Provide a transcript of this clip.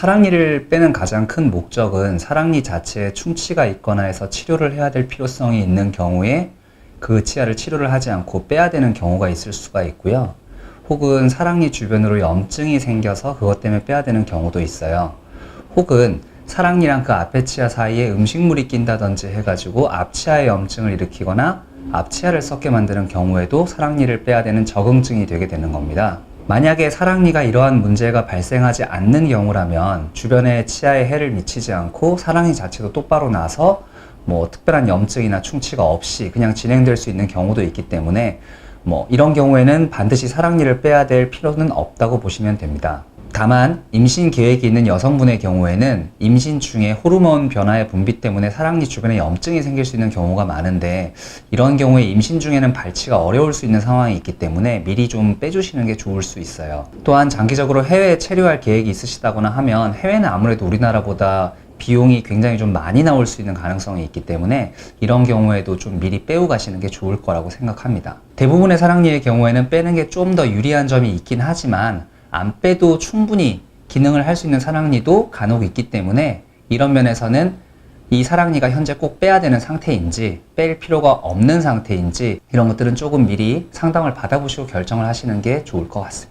사랑니를 빼는 가장 큰 목적은 사랑니 자체에 충치가 있거나 해서 치료를 해야 될 필요성이 있는 경우에 그 치아를 치료를 하지 않고 빼야 되는 경우가 있을 수가 있고요. 혹은 사랑니 주변으로 염증이 생겨서 그것 때문에 빼야 되는 경우도 있어요. 혹은 사랑니랑 그 앞에 치아 사이에 음식물이 낀다든지 해가지고 앞치아에 염증을 일으키거나 앞치아를 썩게 만드는 경우에도 사랑니를 빼야 되는 적응증이 되게 되는 겁니다. 만약에 사랑니가 이러한 문제가 발생하지 않는 경우라면 주변의 치아에 해를 미치지 않고 사랑니 자체도 똑바로 나서 뭐 특별한 염증이나 충치가 없이 그냥 진행될 수 있는 경우도 있기 때문에 뭐 이런 경우에는 반드시 사랑니를 빼야 될 필요는 없다고 보시면 됩니다. 다만 임신 계획이 있는 여성분의 경우에는 임신 중에 호르몬 변화의 분비 때문에 사랑니 주변에 염증이 생길 수 있는 경우가 많은데 이런 경우에 임신 중에는 발치가 어려울 수 있는 상황이 있기 때문에 미리 좀 빼주시는 게 좋을 수 있어요. 또한 장기적으로 해외에 체류할 계획이 있으시다거나 하면 해외는 아무래도 우리나라보다 비용이 굉장히 좀 많이 나올 수 있는 가능성이 있기 때문에 이런 경우에도 좀 미리 빼고 가시는 게 좋을 거라고 생각합니다. 대부분의 사랑니의 경우에는 빼는 게 좀 더 유리한 점이 있긴 하지만 안 빼도 충분히 기능을 할 수 있는 사랑니도 간혹 있기 때문에 이런 면에서는 이 사랑니가 현재 꼭 빼야 되는 상태인지 뺄 필요가 없는 상태인지 이런 것들은 조금 미리 상담을 받아보시고 결정을 하시는 게 좋을 것 같습니다.